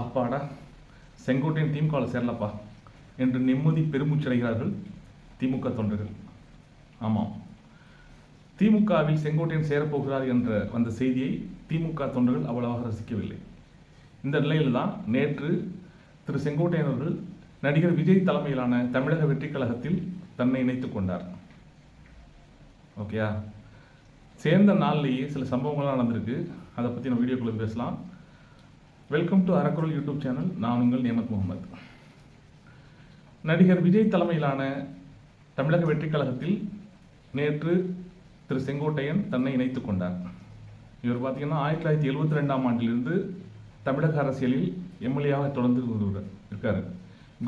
அப்பாடா செங்கோட்டையின் திமுகவில் சேரலப்பா என்று நிம்மதி பெருமூச்சடைகிறார்கள் திமுக தொண்டர்கள். ஆமாம் திமுகவில் செங்கோட்டையன் சேரப்போகிறார் என்ற வந்த செய்தியை திமுக தொண்டர்கள் அவ்வளவாக ரசிக்கவில்லை. இந்த நிலையில் தான் நேற்று திரு செங்கோட்டையன் அவர்கள் நடிகர் விஜய் தலைமையிலான தமிழக வெற்றி கழகத்தில் தன்னை இணைத்துக் கொண்டார். ஓகேயா? சேர்ந்த நாள்லேயே சில சம்பவங்கள்லாம் நடந்திருக்கு. அதை பற்றி நம்ம வீடியோக்குள்ளே பேசலாம். Welcome to Arakkural YouTube channel நான் உங்கள் நியமத் முகமது நடிகர் விஜய் தலைமையிலான தமிழக வெற்றி கழகத்தில் நேற்று திரு செங்கோட்டையன் தன்னை இணைத்துக் கொண்டார். இவர் பார்த்தீங்கன்னா ஆயிரத்தி தொள்ளாயிரத்தி எழுபத்தி ரெண்டாம் ஆண்டிலிருந்து தமிழக அரசியலில் எம்எல்ஏவாக தொடர்ந்து இருக்கார்.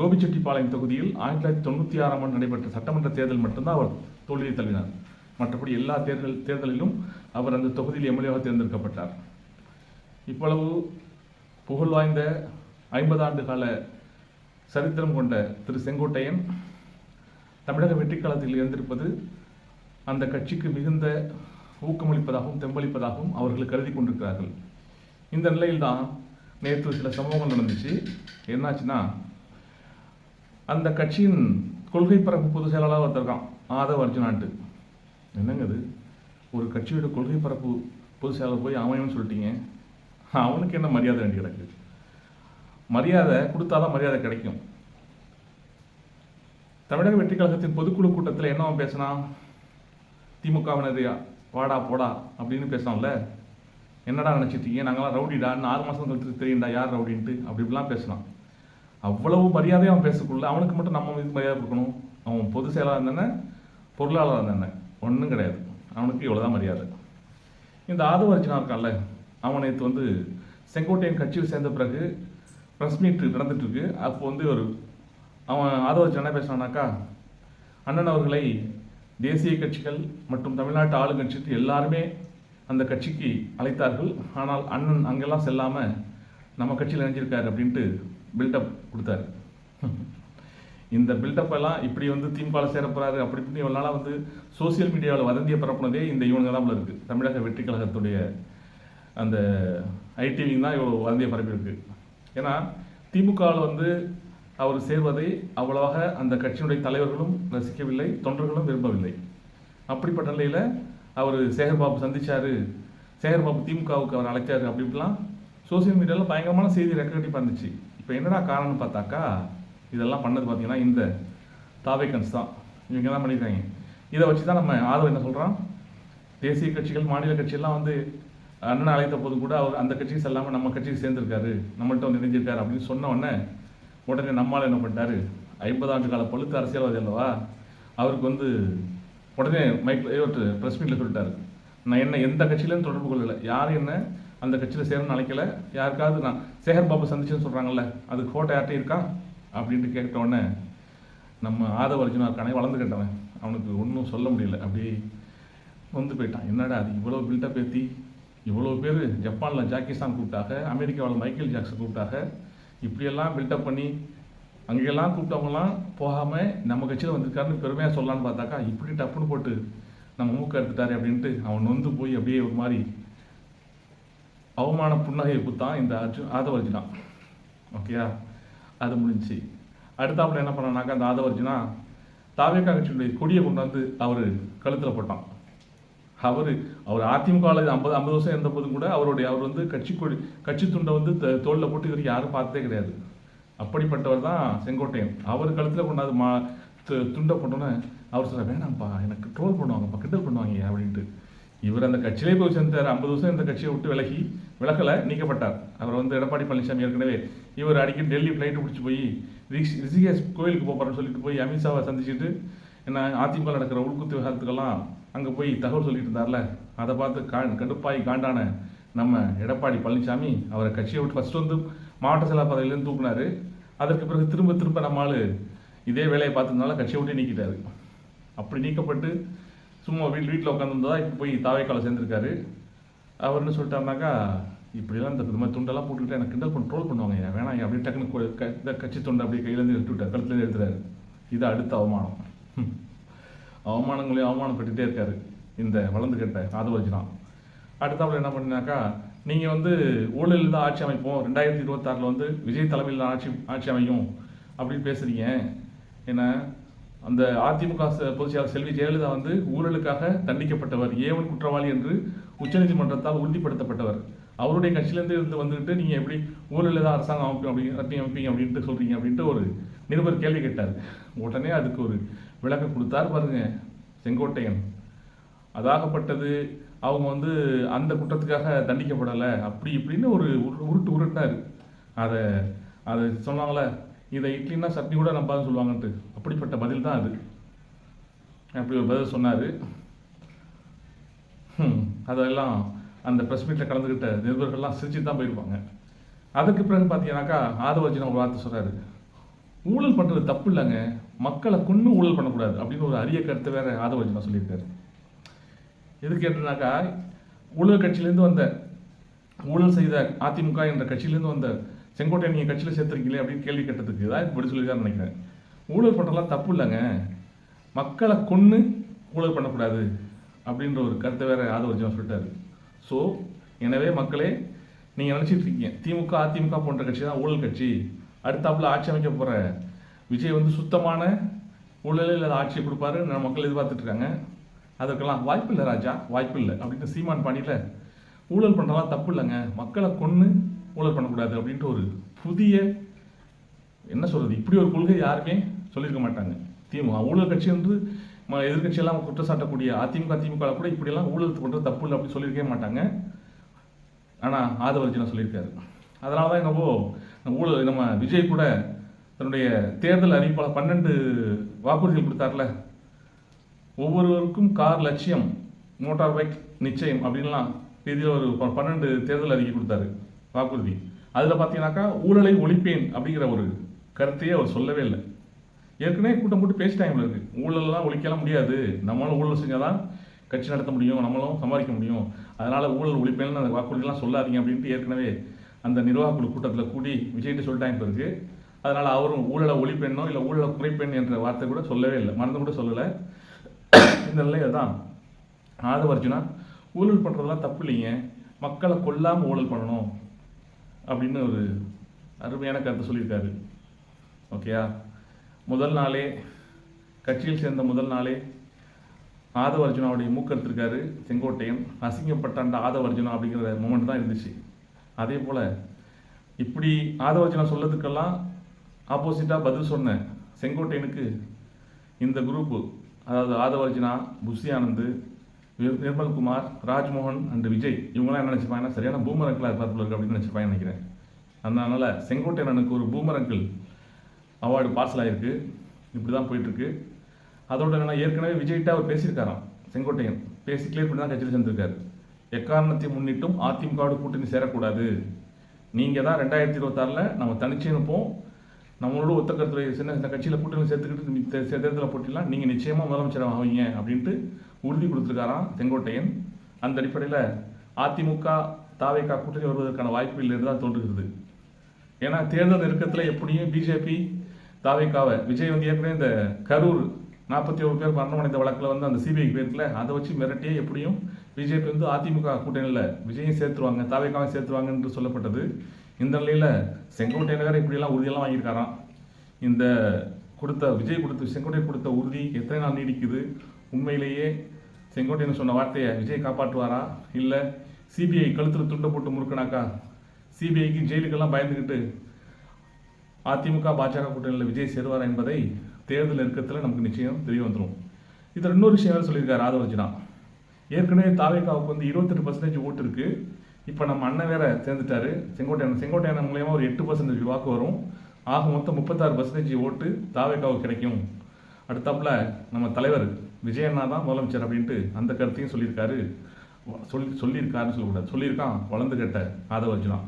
கோபிச்செட்டிப்பாளையம் தொகுதியில் ஆயிரத்தி தொள்ளாயிரத்தி தொண்ணூற்றி ஆறாம் ஆண்டு நடைபெற்ற சட்டமன்ற தேர்தல் மட்டும்தான் அவர் தோல்வியை தழுவினார். மற்றபடி எல்லா தேர்தல் தேர்தலிலும் அவர் அந்த தொகுதியில் எம்எல்ஏவாக தேர்ந்தெடுக்கப்பட்டார். இவ்வளவு புகழ் வாய்ந்த ஐம்பது ஆண்டு கால சரித்திரம் கொண்ட திரு செங்கோட்டையன் தமிழக வெற்றி காலத்தில் இருந்திருப்பது அந்த கட்சிக்கு மிகுந்த ஊக்கமளிப்பதாகவும் தெம்பளிப்பதாகவும் அவர்கள் கருதி கொண்டிருக்கிறார்கள். இந்த நிலையில்தான் நேற்று சில சம்பவங்கள் நடந்துச்சு. என்னாச்சுன்னா அந்த கட்சியின் கொள்கை பரப்பு பொதுச் செயலாளர் ஒருத்தருக்கான் ஆதவ அர்ஜுனான்ட்டு. என்னங்க ஒரு கட்சியோட கொள்கை பரப்பு பொதுச் செயலாளர் போய் அமையும்னு சொல்லிட்டீங்க. அவனுக்கு என்ன மரியாதை வேண்டி கிடக்கு? மரியாதை கொடுத்தாதான் மரியாதை கிடைக்கும். தமிழக வெற்றி கழகத்தின் பொதுக்குழு கூட்டத்தில் என்னவன் பேசினான் திமுகவினது வாடா போடா அப்படின்னு பேசினான்ல என்னடா நினச்சிட்டீங்க நாங்களாம் ரவுடிடா இன்னும் ஆறு மாதம் கழிச்சு தெரியும்டா யார் ரவுடின்ட்டு? அப்படி இப்படிலாம் பேசினான். அவ்வளவு மரியாதையும் அவன் பேசக்குள்ள அவனுக்கு மட்டும் நம்ம இது மரியாதை கொடுக்கணும். அவன் பொது செயலாளர் இருந்தானே? பொருளாளர் இருந்தானே? ஒன்றும் கிடையாது. அவனுக்கு இவ்வளோதான் மரியாதை. இந்த ஆதவ இருக்கான்ல அவன் நேற்று வந்து செங்கோட்டையன் கட்சியில் சேர்ந்த பிறகு ப்ரெஸ் மீட் நடந்துட்டுருக்கு. அப்போ வந்து ஒரு அவன் ஆதரவு என்ன பேசுனானாக்கா அண்ணன் அவர்களை தேசிய கட்சிகள் மற்றும் தமிழ்நாட்டு ஆளுங்கட்சிக்கு எல்லாருமே அந்த கட்சிக்கு அழைத்தார்கள். ஆனால் அண்ணன் அங்கெல்லாம் செல்லாமல் நம்ம கட்சியில் இணைஞ்சிருக்காரு அப்படின்ட்டு பில்டப் கொடுத்தாரு. இந்த பில்டப் எல்லாம் இப்படி வந்து திமுகவில் சேரப்போறாரு அப்படி இப்படின்னு இவ்வளோ நாளாக வந்து சோசியல் மீடியாவில் வதந்தியை பரப்புனதே இந்த இவனுங்க தான் இருக்குது தமிழக வெற்றி கழகத்துடைய அந்த ஐடிவிங் தான் இவ்வளோ வதந்தியை பரப்பியிருக்கு. ஏன்னா திமுகவில் வந்து அவர் சேர்வதை அவ்வளவாக அந்த கட்சியினுடைய தலைவர்களும் ரசிக்கவில்லை தொண்டர்களும் விரும்பவில்லை. அப்படிப்பட்ட நிலையில் அவர் சேகர்பாபு சந்தித்தார் சேகர்பாபு திமுகவுக்கு அவர் அழைச்சார் அப்படின்லாம் சோசியல் மீடியாவில் பயங்கரமான செய்தி ரெக்கடிப்பாக இருந்துச்சு. இப்போ என்னடா காரணம்னு பார்த்தாக்கா இதெல்லாம் பண்ணது பார்த்தீங்கன்னா இந்த தாவேக்கன்ஸ் தான். இவங்க தான் பண்ணியிருக்காங்க? இதை வச்சு தான் நம்ம ஆதரவு என்ன சொல்கிறோம் தேசிய கட்சிகள் மாநில கட்சியெல்லாம் வந்து அண்ணன் அழைத்த போது கூட அவர் அந்த கட்சிக்கு செல்லாமல் நம்ம கட்சிக்கு சேர்ந்திருக்காரு நம்மள்ட்ட வந்து இணைஞ்சிருக்காரு அப்படின்னு சொன்ன உடனே உடனே நம்மால் என்ன பண்ணிட்டாரு? ஐம்பது ஆண்டு கால பழுத்து அரசியல்வாதி அல்லவா? அவருக்கு வந்து உடனே மைக்கில் ப்ரெஸ் மீட்டில் சொல்லிட்டாரு. நான் என்ன எந்த கட்சியிலும் தொடர்பு கொள்ளலை. யாரும் என்ன அந்த கட்சியில் சேரணும்னு அழைக்கலை. யாருக்காவது நான் சேகர் பாபு சந்திச்சுன்னு சொல்கிறாங்கல்ல அதுக்கு ஃபோட்டோ யார்கிட்ட இருக்கா? அப்படின்ட்டு கேட்ட உடனே நம்ம ஆதவ அர்ஜுனா இருக்கானே வளர்ந்து கேட்டவன். அவனுக்கு ஒன்றும் சொல்ல முடியல. அப்படியே வந்து போயிட்டான். என்னடா அது இவ்வளோ பில்டப் ஏற்றி இவ்வளோ பேர் ஜப்பானில் ஜாக்கிஸ்தான் கூப்பிட்டாங்க அமெரிக்காவில் மைக்கேல் ஜாக்சன் கூப்பிட்டாங்க. இப்படியெல்லாம் பில்டப் பண்ணி அங்கெல்லாம் கூப்பிட்டவங்கலாம் போகாமல் நம்ம கட்சியில் வந்திருக்காருன்னு பெருமையாக சொல்லலான்னு பார்த்தாக்கா இப்படி டப்புன்னு போட்டு நம்ம மூக்க எடுத்துட்டாரு அப்படின்ட்டு அவன் நொந்து போய் அப்படியே ஒரு மாதிரி அவமான புன்னகையை குத்தான் இந்த அர்ஜுன் ஆதவர்ஜினா. ஓகேயா? அது முடிஞ்சுச்சு. அடுத்தாப்புல என்ன பண்ணானாக்கா அந்த ஆதவர்ஜினா தாவேக்கா கட்சியுடைய கொடியை கொண்டு வந்து அவர் கழுத்தில் போட்டான். அவர் அவர் அதிமுகவில் ஐம்பது ஐம்பது வருஷம் இருந்த போதும் கூட அவருடைய அவர் வந்து கட்சி கொடி கட்சி துண்டை வந்து த- போட்டு இவருக்கு யாரும் பார்த்ததே கிடையாது. அப்படிப்பட்டவர் தான் செங்கோட்டையன். அவர் கழுத்தில் கொண்டாது மா து- துண்டை போட்டோன்னே அவர் சொல்ல வேணாம்ப்பா எனக்கு ட்ரோல் பண்ணுவாங்கப்பா கிண்டல் பண்ணுவாங்க அப்படின்ட்டு. இவர் அந்த கட்சியிலே போய் சேர்ந்தார். ஐம்பது வருஷம் இந்த கட்சியை விட்டு விலகி விலகலை நீக்கப்பட்டார். அவர் வந்து எடப்பாடி பழனிசாமி ஏற்கனவே இவர் அடிக்கடி டெல்லி ஃப்ளைட்டு பிடிச்சி போய் ரிஷ் ரிஷிகேஷ் கோயிலுக்கு போகிறேன்னு சொல்லிட்டு போய் அமித்ஷாவை சந்திச்சுட்டு என்ன அதிமுக நடக்கிற உள்குத்து விவகாரத்துக்கெல்லாம் அங்கே போய் தகவல் சொல்லிட்டு இருந்தார்ல அதை பார்த்து கா கடுப்பாய் காண்டான நம்ம எடப்பாடி பழனிசாமி அவரை கட்சியை விட்டு ஃபஸ்ட்டு வந்து மாவட்ட செயலாளர் பதவியிலேருந்து தூக்குனாரு. அதற்கு பிறகு திரும்ப திரும்ப நம்ம ஆள் இதே வேலையை பார்த்ததுனால கட்சியை விட்டு நீக்கிட்டாரு. அப்படி நீக்கப்பட்டு சும்மா வீட் வீட்டில் உட்காந்துருந்ததா இப்போ போய் தாவைக்கால சேர்ந்துருக்காரு. அவர் என்ன சொல்லிட்டாருனாக்கா இப்படிலாம் இந்த மாதிரி துண்டெல்லாம் போட்டுக்கிட்டு எனக்கு கிண்டல் பண்ணி ட்ரோல் பண்ணுவாங்க ஐயா வேணாம் அப்படியே டக்குன்னு க- இந்த கட்சி தொண்டை அப்படியே கையிலேருந்து எடுத்து விட்டார் கழுத்துலேருந்து எடுத்துறாரு இது அடுத்த அவமானம். ம் அவமானங்களையும் அவமானப்பட்டுகிட்டே இருக்காரு இந்த வளர்ந்து கெட்ட ஆதவர்ஜினா அடுத்தாப்புல என்ன பண்ணினாக்கா நீங்கள் வந்து ஊழலில் தான் ஆட்சி அமைப்போம் ரெண்டாயிரத்தி இருபத்தாறில் வந்து விஜய் தலைமையில் ஆட்சி ஆட்சி அமையும் அப்படின்னு பேசுகிறீங்க ஏன்னா அந்த அதிமுக பொதுச்செயலாளர் செல்வி ஜெயலலிதா வந்து ஊழலுக்காக தண்டிக்கப்பட்டவர் ஏவன் குற்றவாளி என்று உச்சநீதிமன்றத்தால் உறுதிப்படுத்தப்பட்டவர். அவருடைய கட்சியிலேருந்து இருந்து வந்துட்டு நீங்கள் எப்படி ஊழலில் தான் அரசாங்கம் அமைப்போம் அப்படி அமைப்பீங்க அப்படின்ட்டு சொல்கிறீங்க அப்படின்ட்டு ஒரு நிருபர் கேள்வி கேட்டார். உடனே அதுக்கு ஒரு விளக்கம் கொடுத்தார் பாருங்க செங்கோட்டையன். அதாகப்பட்டது அவங்க வந்து அந்த குற்றத்துக்காக தண்டிக்கப்படலை அப்படி இப்படின்னு ஒரு உரு- உருட்டு உருட்டார். அதை அதை சொன்னாங்களே இதை இட்லின்னா சட்னி கூட நம்பாதுன்னு சொல்லுவாங்கன்ட்டு. அப்படிப்பட்ட பதில் தான் அது. அப்படி ஒரு பதில் சொன்னார். அதெல்லாம் அந்த ப்ரெஸ் மீட்டில் கலந்துக்கிட்ட நிருபர்கள்லாம் சிரிச்சு தான் போயிருப்பாங்க. அதுக்கு பிறகு பார்த்தீங்கன்னாக்கா ஆதவர்ஜினா ஒரு வார்த்தை சொல்கிறாரு ஊழல் பண்ணுறது தப்பு இல்லைங்க. மக்களை கொன்று ஊழல் பண்ணக்கூடாது அப்படின்னு ஒரு அரிய கருத்தை வேற ஆதவர்ஜினா சொல்லியிருக்காரு. எதுக்கு கேட்டனாக்கா ஊழல் கட்சியிலேருந்து வந்த ஊழல் செய்த அதிமுக என்ற கட்சியிலேருந்து வந்த செங்கோட்டை நீங்கள் கட்சியில் சேர்த்துருக்கீங்களே அப்படின்னு கேள்வி கேட்டதுக்கு தான் இப்படி சொல்லியிருக்காரு நினைக்கிறேன். ஊழல் பண்ணுறதுலாம் தப்பு இல்லைங்க. மக்களை கொன்று ஊழல் பண்ணக்கூடாது அப்படின்ற ஒரு கருத்தை வேற ஆதவர்ஜினா சொல்லிட்டாரு. ஸோ எனவே மக்களே நீங்கள் நினச்சிட்டு இருக்கீங்க திமுக அதிமுக போன்ற கட்சி தான் ஊழல் கட்சி. அடுத்தாப்புல ஆட்சி அமைக்க போகிற விஜய் வந்து சுத்தமான ஊழலில் இல்லாத ஆட்சியை கொடுப்பாரு. நம்ம மக்கள் எதிர்பார்த்துட்ருக்காங்க. அதற்கெல்லாம் வாய்ப்பு இல்லை ராஜா வாய்ப்பு இல்லை அப்படின்னு சீமான் பாணியில் ஊழல் பண்ணுறதா தப்பு இல்லைங்க. மக்களை கொன்று ஊழல் பண்ணக்கூடாது அப்படின்ட்டு ஒரு புதிய என்ன சொல்கிறது இப்படி ஒரு கொள்கை யாருமே சொல்லியிருக்க மாட்டாங்க. திமுக ஊழல் கட்சி என்று ம- எதிர்க்கட்சியெல்லாம் குற்றச்சாட்டக்கூடிய அதிமுக திமுக கூட இப்படியெல்லாம் ஊழல் பண்ணுறது தப்பு இல்லை அப்படின்னு சொல்லியிருக்கவே மாட்டாங்க. ஆனால் ஆதவர்ஜினா சொல்லியிருக்காரு. அதனால தான் என்னவோ ஊழல் நம்ம விஜய் கூட தன்னுடைய தேர்தல் அறிவிப்பாளர் பன்னெண்டு வாக்குறுதிகள் கொடுத்தார்ல. ஒவ்வொருவருக்கும் கார் லட்சியம் மோட்டார் பைக் நிச்சயம் அப்படின்லாம் ரீதியில் ஒரு ப- பன்னெண்டு தேர்தல் அறிக்கை கொடுத்தாரு வாக்குறுதி. அதில் பார்த்தீங்கன்னாக்கா ஊழலை ஒழிப்பேன் அப்படிங்கிற ஒரு கருத்தையே அவர் சொல்லவே இல்லை. ஏற்கனவே கூட்டம் போட்டு பேசிட்டாங்க இருக்கு. ஊழலெல்லாம் ஒழிக்கலாம் முடியாது. நம்மளும் ஊழல் செஞ்சால் தான் கட்சி நடத்த முடியும் நம்மளும் சம்பாதிக்க முடியும். அதனால் ஊழல் ஒழிப்பேன்னு அந்த வாக்குறுதிலாம் சொல்லாதீங்க அப்படின்ட்டு ஏற்கனவே அந்த நிர்வாக குழு கூட்டத்தில் கூடி விஜய்ட்டு சொல்லிட்டாங்க இப்போ அதனால் அவரும் ஊழலை ஒளிப்பெண்ணோ இல்லை ஊழலை குறைப்பெண் என்ற வார்த்தை கூட சொல்லவே இல்லை. மறந்து கூட சொல்லலை. இந்த நிலையில தான் ஆதவர்ஜுனா ஊழல் பண்ணுறதெல்லாம் தப்பு இல்லைங்க. மக்களை கொல்லாமல் ஊழல் பண்ணணும் அப்படின்னு ஒரு அருமையான கருத்தை சொல்லியிருக்காரு. ஓகேயா? முதல் நாளே கட்சியில் சேர்ந்த முதல் நாளே ஆதவர்ஜுனாவுடைய மூக்கெடுத்திருக்காரு செங்கோட்டையன். அசிங்கப்பட்டாண்ட ஆதவர்ஜுனா அப்படிங்கிற மூமெண்ட் தான் இருந்துச்சு. அதே போல் இப்படி ஆதவர்ஜுனா சொல்லதுக்கெல்லாம் ஆப்போசிட்டாக பதில் சொன்னேன் செங்கோட்டையனுக்கு இந்த குரூப்பு அதாவது ஆதவர்ஜினா புஷி ஆனந்த் நிர்மல் நிர்மல்குமார் ராஜ்மோகன் அண்ட் விஜய் இவங்களாம் என்ன நினச்சிப்பாங்கன்னா சரியான பூமரங்கில் இருப்பார் போல இருக்கு அப்படின்னு நினச்சிப்பாங்க நினைக்கிறேன். அதனால செங்கோட்டையனுக்கு ஒரு பூமரங்கிள் அவார்டு பார்சல் ஆகிருக்கு இப்படி தான் போயிட்டுருக்கு. அதோட என்னென்னா ஏற்கனவே விஜய்கிட்ட அவர் பேசியிருக்காராம் செங்கோட்டையன். பேசி கிளியர் பண்ணி தான் கட்சியில் சேர்ந்திருக்காரு. எக்காரணத்தை முன்னிட்டும் அதிமுகவோட கூட்டணி சேரக்கூடாது. நீங்கள் தான் ரெண்டாயிரத்தி இருபத்தாறில் நம்ம தனிச்சு இருப்போம். நம்மளோட ஒத்த சின்ன சின்ன கட்சியில் கூட்டணி சேர்த்துக்கிட்டு தேர்தலில் போட்டிலாம் நீங்கள் நிச்சயமாக முதலமைச்சர் ஆவீங்க அப்படின்ட்டு உறுதி கொடுத்துருக்காராம் செங்கோட்டையன். அந்த அடிப்படையில் அதிமுக தாவேகா கூட்டணி வருவதற்கான வாய்ப்பு இல்லைன்னு தான் தோன்றுகிறது. ஏன்னா தேர்தல் நெருக்கத்தில் எப்படியும் பிஜேபி தாவேக்காவை விஜய் வந்து ஏற்கனவே இந்த கரூர் நாற்பத்தி ஒரு பேர் மரணமடைந்த வழக்கில் வந்து அந்த சிபிஐ பேருக்குல அதை வச்சு மிரட்டியே எப்படியும் பிஜேபி வந்து அதிமுக கூட்டணியில் விஜயும் சேர்த்துருவாங்க தாவேக்காவை சேர்த்துருவாங்கன்னு சொல்லப்பட்டது. இந்த நிலையில் செங்கோட்டை வேற இப்படியெல்லாம் உறுதியெல்லாம் வாங்கியிருக்காராம். இந்த கொடுத்த விஜய் கொடுத்த செங்கோட்டை கொடுத்த உறுதி எத்தனை நாள் நீடிக்குது? உண்மையிலேயே செங்கோட்டையன் சொன்ன வார்த்தையை விஜய் காப்பாற்றுவாரா? இல்லை சிபிஐ கழுத்தில் துண்டை போட்டு முறுக்கினாக்கா சிபிஐக்கு ஜெயிலுக்கெல்லாம் பயந்துக்கிட்டு அதிமுக பாஜக கூட்டணியில் விஜய் சேருவாரா என்பதை தேர்தல் நெருக்கத்தில் நமக்கு நிச்சயம் தெரிய வந்துடும் இதில் இன்னொரு விஷயம் சொல்லியிருக்கார் சொல்லியிருக்காரு ஏற்கனவே தாவேகாவுக்கு வந்து இருபத்தெட்டு பர்சன்டேஜ் ஓட்டு இருக்குது இப்போ நம்ம அண்ணன் வேற சேர்ந்துட்டாரு. செங்கோட்டையன் செங்கோட்டையன் மூலயமா ஒரு எட்டு பர்சன்டேஜ் வாக்கு வரும். ஆக மொத்தம் முப்பத்தாறு பர்சன்டேஜ் ஓட்டு தாவேக்காவுக்கு கிடைக்கும். அடுத்தாப்புல நம்ம தலைவர் விஜயண்ணா தான் முதலமைச்சர் அப்படின்ட்டு அந்த கருத்தையும் சொல்லியிருக்காரு. சொல்லி சொல்லியிருக்காருன்னு சொல்லக்கூடாது. சொல்லியிருக்கான் வளர்ந்து கெட்ட ஆதவர்ஜுனா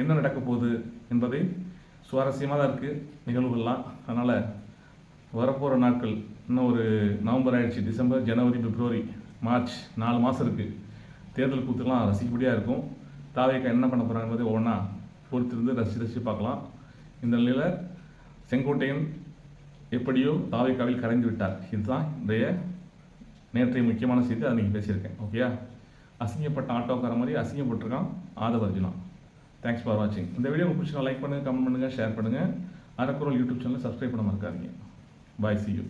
என்ன நடக்க போகுது என்பதை சுவாரஸ்யமாக தான் இருக்குது நிகழ்வுகள்லாம். அதனால் வரப்போகிற நாட்கள் இன்னும் ஒரு நவம்பர் ஆயிடுச்சு டிசம்பர் ஜனவரி பிப்ரவரி மார்ச் நாலு மாதம் இருக்குது தேர்தல் கூத்துலாம் ரசிக்கப்படியாக இருக்கும். தாவேக்கா என்ன பண்ண போகிறாங்க ஒவ்வொன்றா பொறுத்திருந்து ரசித்து ரசித்து பார்க்கலாம். இந்த நிலையில் செங்கோட்டையன் எப்படியோ தாவேக்காவில் கரைந்து விட்டார். இதுதான் இன்றைய நேற்றைய முக்கியமான செய்தி. அதை நீங்கள் பேசியிருக்கேன். ஓகேயா? அசிங்கப்பட்ட ஆட்டோக்கார மாதிரி அசிங்கப்பட்டிருக்கான் ஆதவ அர்ஜுனா. தேங்க்ஸ் ஃபார் வாட்சிங் இந்த வீடியோ உங்களுக்கு லைக் பண்ணுங்கள் கமெண்ட் பண்ணுங்கள் ஷேர் பண்ணுங்கள் அரக்குரல் யூடியூப் சேனலை சப்ஸ்கிரைப் பண்ண மறக்காதீங்க. பாய் சி யூ